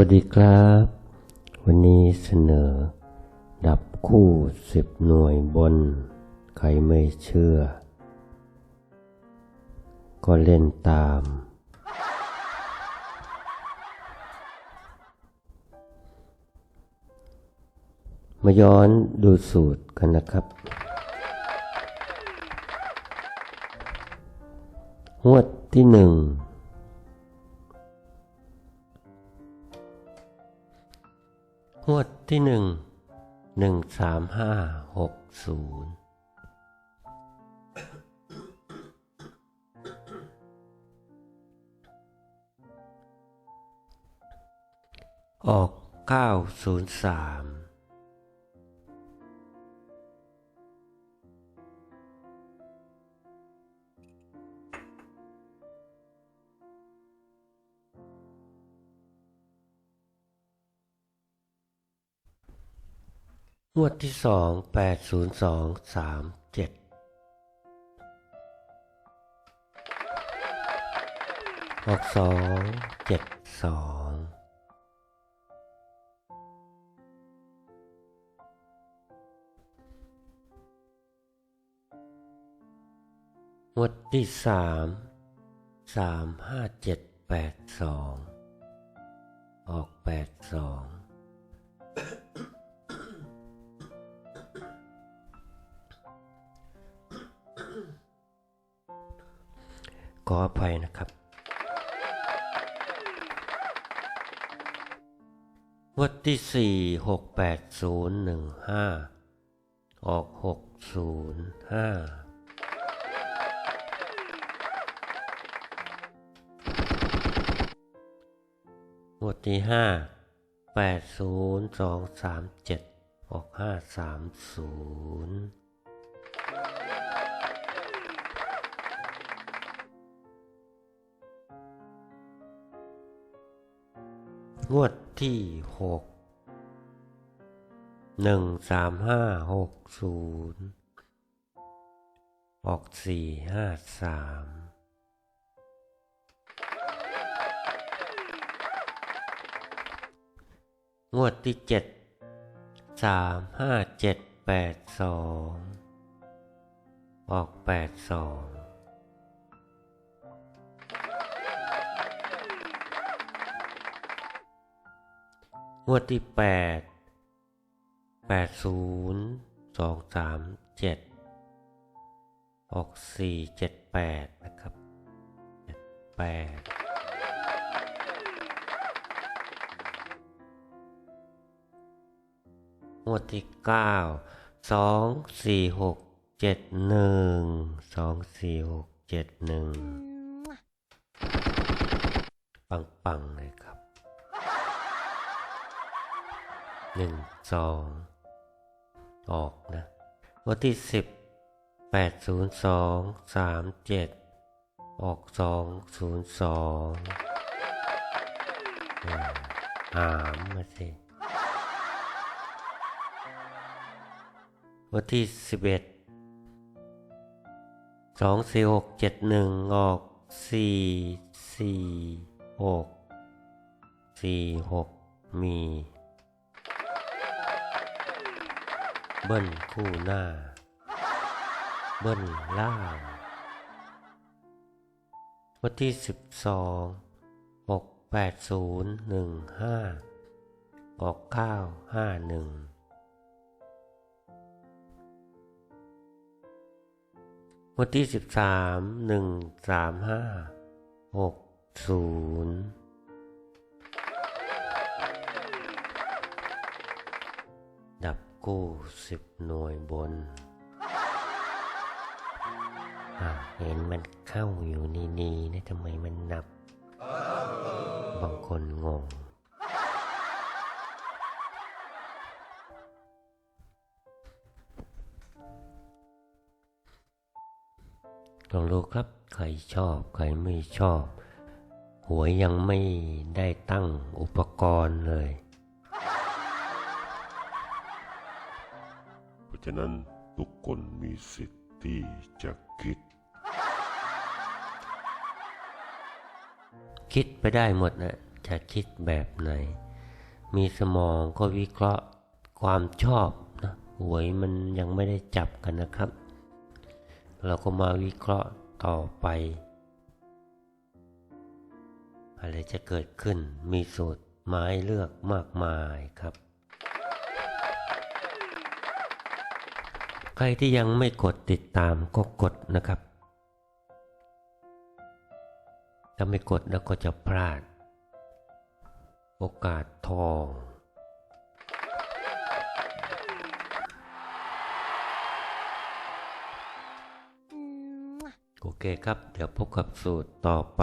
วัสดีครับ วันนี้เสนอ ดับคู่สิบหน่วยบน ใครไม่เชื่อ ก็เล่นตาม มาย้อนดูสูตรกันนะครับ งวดที่หนึ่ง งวดที่หนึ่งหนึ่งสามห้าหกศูนย์ออกเก้าศูนย์สาม งวดที่สองแปดศูนย์สองสามเจ็ดออกสองเจ็ดสองงวดที่สามสามห้าเจ็ดแปดสองออกแปดสอง ออภัยนะครับ วัดที่สี่หกแปดศูนย์หนึ่งห้าออกหกศูนย์ห้างวดที่ห้าแปดศูนย์สองสามเจ็ดออกห้าสามศูนย์ งวดที่หกหนึ่งสามห้าหกศูนย์ออกสี่ห้าสามงวดที่เจ็ดสามห้าเจ็ดแปดสองออกแปดสอง งวดที่แปดแปดศูนย์สองสามเจ็ดออกสี่เจ็ดแปดนะครับเจ็ดแปดงวดที่เก้าสองสี่หกเจ็ดหนึ่งสองสี่หกเจ็ดหนึ่งปังปังๆเลยครับ หนึ่งสองออกนะวันที่สิบแปดศูนย์สองสามเจ็ดออกสองศูนย์สองหามมาสิวันที่สิบเอ็ดสองสี่หกเจ็ดหนึ่งออกสี่สี่หกสี่หกมี เบิ้ลคู่หน้า เบิ้ลล่าง วันที่สิบสองหกแปดศูนย์หนึ่งห้าออกเก้าห้าหนึ่งวันที่สิบสามหนึ่งสามห้าหกศูนย์ กู้สิบหน่วยบน เห็นมันเข้าอยู่นี่นี่นะทำไมมันนับ บางคนงง ลองดูครับใครชอบ ใครไม่ชอบ หวยยังไม่ได้ตั้งอุปกรณ์เลย ฉะนั้นทุกคนมีสิทธิ์ที่จะคิด คิดไปได้หมดนะจะคิดแบบไหน มีสมองก็วิเคราะห์ความชอบนะหวยมันยังไม่ได้จับกันนะครับ เราก็มาวิเคราะห์ต่อไป อะไรจะเกิดขึ้นมีสูตรไม้เลือกมากมายครับ ใครที่ยังไม่กดติดตามก็กดนะครับ ถ้าไม่กดแล้วก็จะพลาด โอกาสทองโอเคครับ เดี๋ยวพบกับสูตรต่อไป